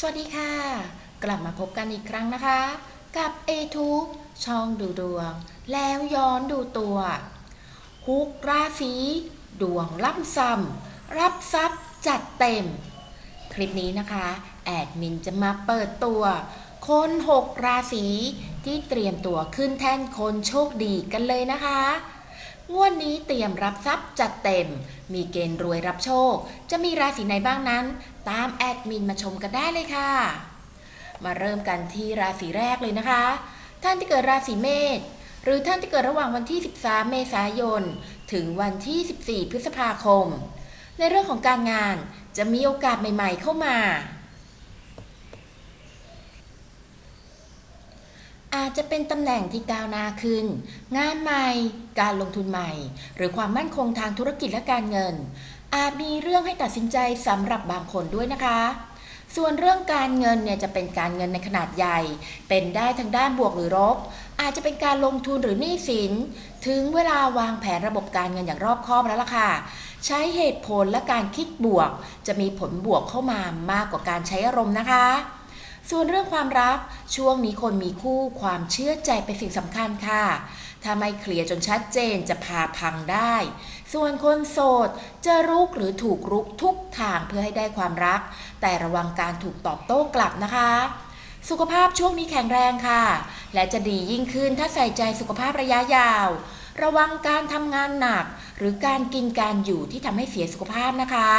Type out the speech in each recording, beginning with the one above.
สวัสดีค่ะ กลับมาพบกันอีกครั้งนะคะ กับ a t u b e ช่องดูดวง แล้วย้อนดูตัวฮุกราศีดวงล่ำซ้ำรับทรัพย์จัดเต็ม คลิปนี้นะคะ แอดมินจะมาเปิดตัวคนหกราศีที่เตรียมตัวขึ้นแท่นคนโชคดีกันเลยนะคะ งวดนี้เตรียมรับทรัพย์จัดเต็ม มีเกณฑ์รวยรับโชค จะมีราศีไหนบ้างนั้น ตามแอดมินมาชมกันได้เลยค่ะ มาเริ่มกันที่ราศีแรกเลยนะคะ ท่านที่เกิดราศีเมษหรือท่านที่เกิดระหว่างวันที่ 13 เมษายน ถึงวันที่ 14 พฤษภาคม ในเรื่องของการงานจะมีโอกาสใหม่ ๆ เข้ามา อาจ จะเป็นตำแหน่งที่ก้าวหน้าขึ้น งานใหม่ การลงทุนใหม่ หรือความมั่นคงทางธุรกิจและการเงิน อาจมีเรื่องให้ตัดสินใจสำหรับบางคนด้วยนะคะ ส่วนเรื่องการเงินเนี่ยจะเป็นการเงินในขนาดใหญ่ เป็นได้ทั้งด้านบวกหรือลบ อาจจะเป็นการลงทุนหรือหนี้สิน ถึงเวลาวางแผนระบบการเงินอย่างรอบคอบแล้วล่ะค่ะใช้เหตุผลและการคิดบวก จะมีผลบวกเข้ามามากกว่าการใช้อารมณ์นะคะ ส่วนเรื่องความรักช่วงนี้คนมีคู่ความเชื่อใจเป็นสิ่งสำคัญค่ะ ถ้าไม่เคลียร์จนชัดเจนจะพาพังได้ ส่วนคนโสดจะรุกหรือถูกรุกทุกทางเพื่อให้ได้ความรัก แต่ระวังการถูกตอบโต้กลับนะคะ สุขภาพช่วงนี้แข็งแรงค่ะ และจะดียิ่งขึ้นถ้าใส่ใจสุขภาพระยะยาว ระวังการทำงานหนัก หรือการกินการอยู่ที่ทำให้เสียสุขภาพนะคะ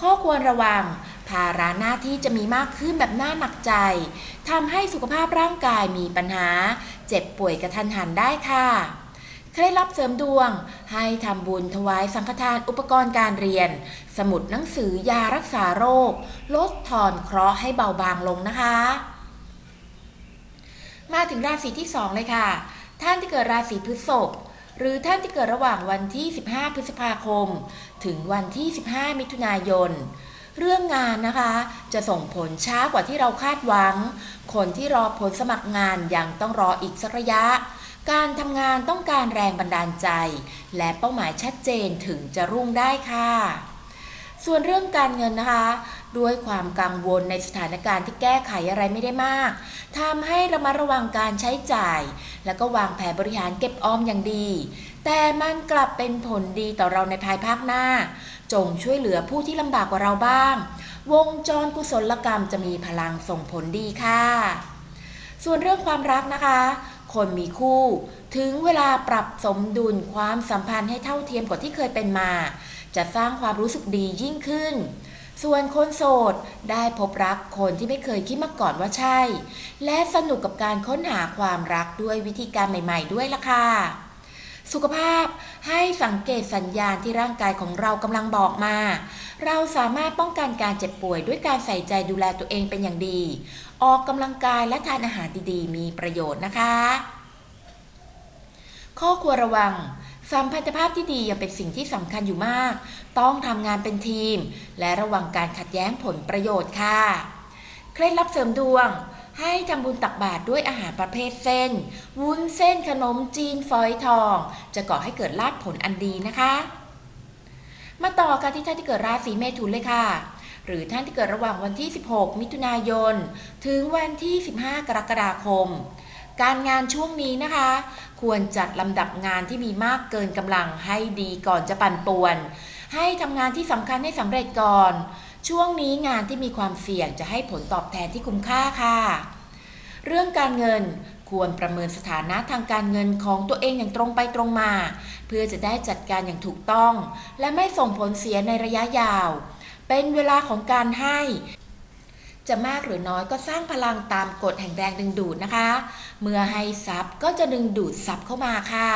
ข้อควรระวัง ภาระหน้าที่จะมีมากขึ้นแบบน่าหนักใจทำให้สุขภาพร่างกายมีปัญหา เจ็บป่วยกระทันหันได้ค่ะเคล็ดลับเสริมดวง ให้ทำบุญถวายสังฆทานอุปกรณ์การเรียน สมุดหนังสือยารักษาโรค ลดทอนเคราะห์ให้เบาบางลงนะคะ มาถึงราศีที่ 2 เลยค่ะ ท่านที่เกิดราศีพฤษภหรือท่านที่เกิดระหว่างวันที่ 15 พฤษภาคม ถึงวันที่ 15 มิถุนายน เรื่องงานนะคะ จะส่งผลช้ากว่าที่เราคาดหวัง คนที่รอผลสมัครงานยังต้องรออีกสักระยะ การทำงานต้องการแรงบันดาลใจ และเป้าหมายชัดเจนถึงจะรุ่งได้ค่ะ ส่วนเรื่องการเงินนะคะ ด้วยความกังวลในสถานการณ์ที่แก้ไขอะไรไม่ได้มากทำให้ระมัดระวังการใช้จ่าย แล้วก็วางแผนบริหารเก็บออมอย่างดี แต่มันกลับเป็นผลดีต่อเราในภายภาคหน้า จงช่วยเหลือผู้ที่ลำบากกว่าเราบ้าง วงจรกุศลกรรมจะมีพลังส่งผลดีค่ะ ส่วนเรื่องความรักนะคะ คนมีคู่ถึงเวลาปรับสมดุลความสัมพันธ์ให้เท่าเทียมกว่าที่เคยเป็นมา จะสร้างความรู้สึกดียิ่งขึ้น ส่วนคนโสดได้พบรักคนที่ไม่เคยคิดมาก่อนว่าใช่ และสนุกกับการค้นหาความรักด้วยวิธีการใหม่ ๆ ด้วยล่ะค่ะสุขภาพให้สังเกตสัญญาณที่ร่างกายของเรากำลังบอกมา เราสามารถป้องกันการเจ็บป่วยด้วยการใส่ใจดูแลตัวเองเป็นอย่างดี ออกกำลังกายและทานอาหารดีๆ มีประโยชน์นะคะ ข้อควรระวัง สัมพันธภาพที่ดียังเป็นสิ่งที่สำคัญอยู่มาก ต้องทำงานเป็นทีม และระวังการขัดแย้งผลประโยชน์ค่ะ เคล็ดลับเสริมดวง ให้ทำบุญตักบาตรด้วยอาหารประเภทเส้น วุ้นเส้นขนมจีนฟอยทอง จะก่อให้เกิดลาภผลอันดีนะคะ มาต่อกันที่ท่านที่เกิดราศีเมถุนเลยค่ะหรือท่านที่เกิดระหว่างวันที่ 16 มิถุนายน ถึงวันที่ 15 กรกฎาคม การงานช่วงนี้นะคะ ควรจัดลำดับงานที่มีมากเกินกำลังให้ดีก่อนจะปั่นป่วน ให้ทำงานที่สำคัญให้สำเร็จก่อน ช่วงนี้งานที่มีความเสี่ยงจะให้ผลตอบแทนที่คุ้มค่าค่ะ เรื่องการเงินควรประเมินสถานะทางการเงินของตัวเองอย่างตรงไปตรงมา เพื่อจะได้จัดการอย่างถูกต้อง และไม่ส่งผลเสียในระยะยาว เป็นเวลาของการให้ จะมากหรือน้อยก็สร้างพลังตามกฎแห่งแรงดึงดูดนะคะ เมื่อให้ทรัพย์ก็จะดึงดูดทรัพย์เข้ามาค่ะ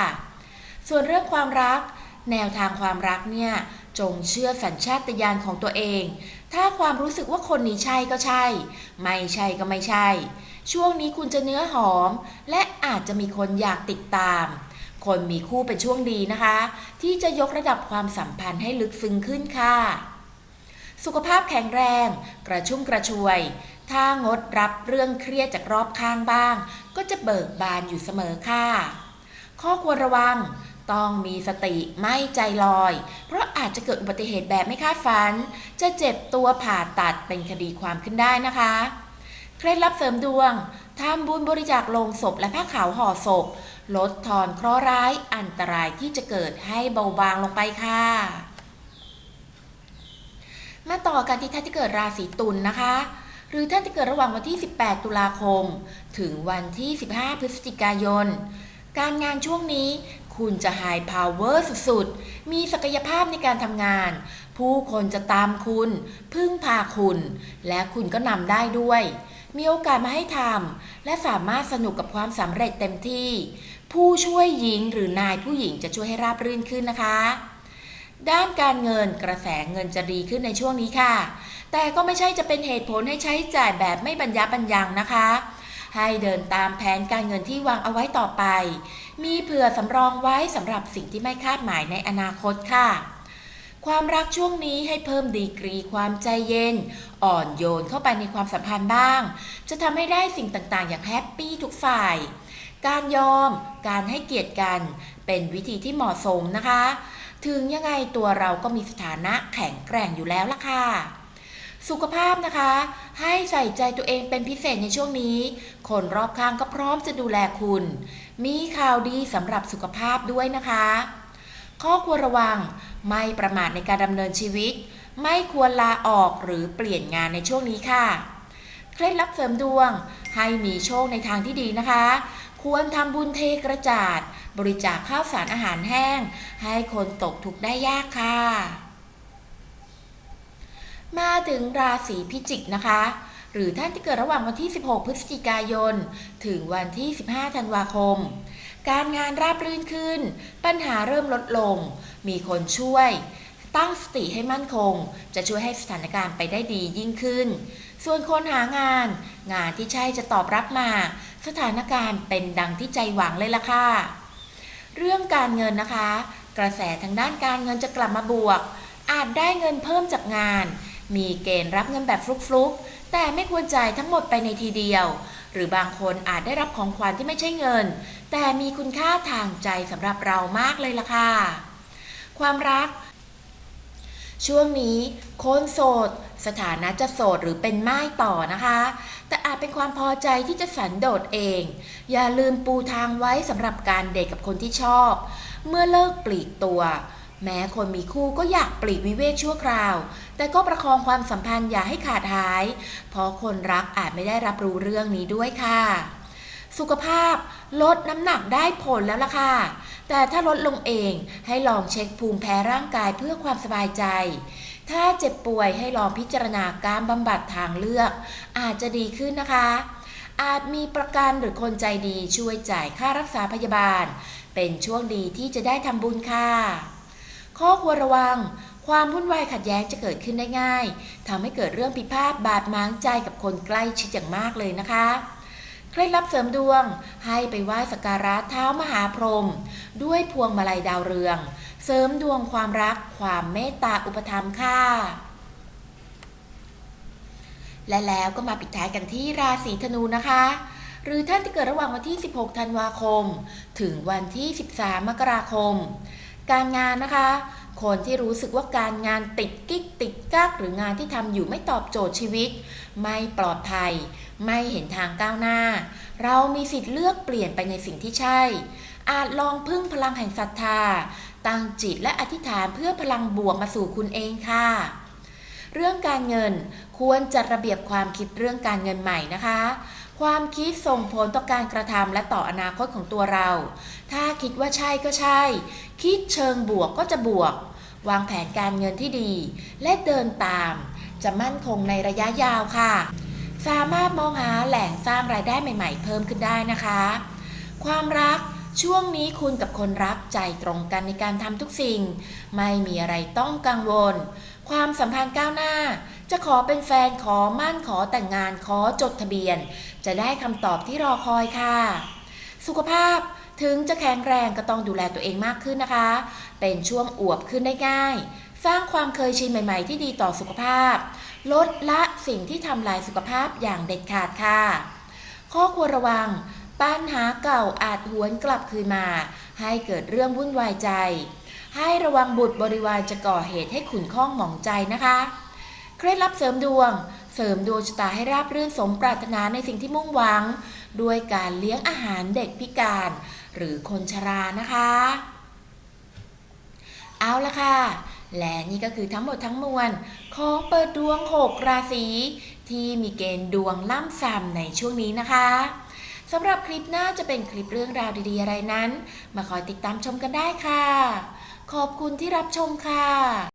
ส่วนเรื่องความรัก แนวทางความรักเนี่ยจงเชื่อสัญชาตญาณของตัวเอง ถ้าความรู้สึกว่าคนนี้ใช่ก็ใช่ ไม่ใช่ก็ไม่ใช่ ช่วงนี้คุณจะเนื้อหอม และอาจจะมีคนอยากติดตาม คนมีคู่เป็นช่วงดีนะคะ ที่จะยกระดับความสัมพันธ์ให้ลึกซึ้งขึ้นค่ะ สุขภาพแข็งแรง กระชุ่มกระชวย ถ้างดรับเรื่องเครียดจากรอบข้างบ้าง ก็จะเบิกบานอยู่เสมอค่ะ ข้อควรระวัง ต้องมีสติไม่ใจลอย เพราะอาจจะเกิดอุบัติเหตุแบบไม่คาดฝัน จะเจ็บตัวผ่าตัดเป็นคดีความขึ้นได้นะคะ เคล็ดลับเสริมดวงทำบุญบริจาคลงศพและผ้าขาวห่อศพ ลดทอนเคราะห์ร้ายอันตรายที่จะเกิดให้เบาบางลงไปค่ะ มาต่อกันที่ท่านที่เกิดราศีตุลนะคะ หรือท่านที่เกิดระหว่างวันที่ 18 ตุลาคม ถึงวันที่ 15 พฤศจิกายน การงานช่วงนี้คุณจะไฮพาวเวอร์สุดๆ มีศักยภาพในการทำงาน ผู้คนจะตามคุณ พึ่งพาคุณ และคุณก็นำได้ด้วย มีโอกาสมาให้ทำและสามารถสนุกกับความสำเร็จเต็มที่ ผู้ช่วยหญิงหรือนายผู้หญิงจะช่วยให้ราบรื่นขึ้นนะคะ ด้านการเงินกระแสเงินจะดีขึ้นในช่วงนี้ค่ะ แต่ก็ไม่ใช่จะเป็นเหตุผลให้ใช้จ่ายแบบไม่บรรยะบรรยังนะคะ ให้เดินตามแผนการเงินที่วางเอาไว้ต่อไป มีเผื่อสำรองไว้สำหรับสิ่งที่ไม่คาดหมายในอนาคตค่ะ ความรักช่วงนี้ให้เพิ่มดีกรีความใจเย็น อ่อนโยนเข้าไปในความสัมพันธ์บ้าง จะทำให้ได้สิ่งต่างๆ อย่างแฮปปี้ทุกฝ่าย การยอม การให้เกียรติกัน เป็นวิธีที่เหมาะสมนะคะ ถึงยังไงตัวเราก็มีสถานะแข็งแกร่งอยู่แล้วล่ะค่ะ สุขภาพนะคะ ให้ใส่ใจตัวเองเป็นพิเศษในช่วงนี้ คนรอบข้างก็พร้อมจะดูแลคุณ มีข่าวดีสำหรับสุขภาพด้วยนะคะ ข้อควรระวังไม่ประมาทในการดำเนินชีวิต ไม่ควรลาออกหรือเปลี่ยนงานในช่วงนี้ค่ะ เคล็ดลับเสริมดวง ให้มีโชคในทางที่ดีนะคะ ควรทำบุญเทกระจาด บริจาคข้าวสารอาหารแห้ง ให้คนตกทุกข์ได้ยากค่ะ มาถึงราศีพิจิกนะคะ หรือท่านที่เกิดระหว่างวันที่ 16 พฤศจิกายน ถึงวันที่ 15 ธันวาคม การงานราบรื่นขึ้น ปัญหาเริ่มลดลง มีคนช่วยตั้งสติให้มั่นคง จะช่วยให้สถานการณ์ไปได้ดียิ่งขึ้น ส่วนคนหางาน งานที่ใช่จะตอบรับมา สถานการณ์เป็นดังที่ใจหวังเลยล่ะค่ะ เรื่องการเงินนะคะ กระแสทางด้านการเงินจะกลับมาบวก อาจได้เงินเพิ่มจากงาน มีเกณฑ์รับเงินแบบฟลุกๆ แต่ไม่ควรจ่ายทั้งหมดไปในทีเดียว หรือบางคนอาจได้รับของขวัญที่ไม่ใช่เงิน แต่มีคุณค่าทางใจสำหรับเรามากเลยล่ะค่ะ ความรัก ช่วงนี้คนโสด สถานะจะโสดหรือเป็นไม้ต่อนะคะ แต่อาจเป็นความพอใจที่จะสันโดษเอง อย่าลืมปูทางไว้สำหรับการเดทกับคนที่ชอบ เมื่อเลิกปลีกตัว แม้คนมีคู่ก็อยากปลีกวิเวกชั่วคราว แต่ก็ประคองความสัมพันธ์อย่าให้ขาดหาย เพราะคนรักอาจไม่ได้รับรู้เรื่องนี้ด้วยค่ะ สุขภาพลดน้ำหนักได้ผลแล้วล่ะค่ะ แต่ถ้าลดลงเองให้ลองเช็คภูมิแพ้ร่างกายเพื่อความสบายใจ ถ้าเจ็บป่วยให้ลองพิจารณาการบำบัดทางเลือก อาจจะดีขึ้นนะคะ อาจมีประกันหรือคนใจดีช่วยจ่ายค่ารักษาพยาบาล เป็นช่วงดีที่จะได้ทำบุญค่ะ ข้อควรระวัง ความวุ่นวายขัดแย้งจะเกิดขึ้นได้ง่ายทำให้เกิดเรื่องพิพาทบาดหมางใจกับคนใกล้ชิดอย่างมากเลยนะคะ เคล็ดลับเสริมดวง ให้ไปไหว้สักการะเท้ามหาพรหมด้วยพวงมาลัยดาวเรือง เสริมดวงความรักความเมตตาอุปถัมค่ะ และแล้วก็มาปิดท้ายกันที่ราศีธนูนะคะ หรือท่านที่เกิดระหว่างวันที่ 16 ธันวาคม ถึงวันที่ 13 มกราคม การงานนะคะ คนที่รู้สึกว่าการงานติดกิ๊กติดกักหรืองานที่ทำอยู่ไม่ตอบโจทย์ชีวิต ไม่ปลอดภัย ไม่เห็นทางก้าวหน้า เรามีสิทธิ์เลือกเปลี่ยนไปในสิ่งที่ใช่ อาจลองพึ่งพลังแห่งศรัทธา ตั้งจิตและอธิษฐานเพื่อพลังบวกมาสู่คุณเองค่ะ เรื่องการเงินควรจัดระเบียบความคิดเรื่องการเงินใหม่นะคะ ความคิดส่งผลต่อการกระทำและต่ออนาคตของตัวเรา ถ้าคิดว่าใช่ก็ใช่ คิดเชิงบวกก็จะบวก วางแผนการเงินที่ดี และเดินตาม จะมั่นคงในระยะยาวค่ะ สามารถมองหาแหล่งสร้างรายได้ใหม่ ๆ เพิ่มขึ้นได้นะคะ ความรักช่วงนี้คุณกับคนรักใจตรงกันในการทำทุกสิ่ง ไม่มีอะไรต้องกังวล ความสัมพันธ์ก้าวหน้า จะขอเป็นแฟนขอมั่นขอแต่งงานขอจดทะเบียน จะได้คำตอบที่รอคอยค่ะ สุขภาพถึงจะแข็งแรงก็ต้องดูแลตัวเองมากขึ้นนะคะ เป็นช่วงอวบขึ้นได้ง่าย สร้างความเคยชินใหม่ ๆ ที่ดีต่อสุขภาพ ลดละสิ่งที่ทำลายสุขภาพอย่างเด็ดขาดค่ะ ข้อควรระวัง ปัญหาเก่าอาจหวนกลับคืนมา ให้เกิดเรื่องวุ่นวายใจ ให้ระวังบุตรบริวารจะก่อเหตุให้ขุนข้องหมองใจนะคะ เคล็ดลับเสริมดวง เสริมดวงชะตาให้ราบรื่นสมปรารถนาในสิ่งที่มุ่งหวัง ด้วยการเลี้ยงอาหารเด็กพิการ หรือคนชรานะคะ เอาละค่ะ และนี่ก็คือทั้งหมดทั้งมวล ของเปิดดวง 6 ราศีที่มีเกณฑ์ดวงล่ำซ้ำในช่วงนี้นะคะสำหรับคลิปหน้าจะเป็นคลิปเรื่องราวดีๆอะไรนั้น มาคอยติดตามชมกันได้ค่ะ ขอบคุณที่รับชมค่ะ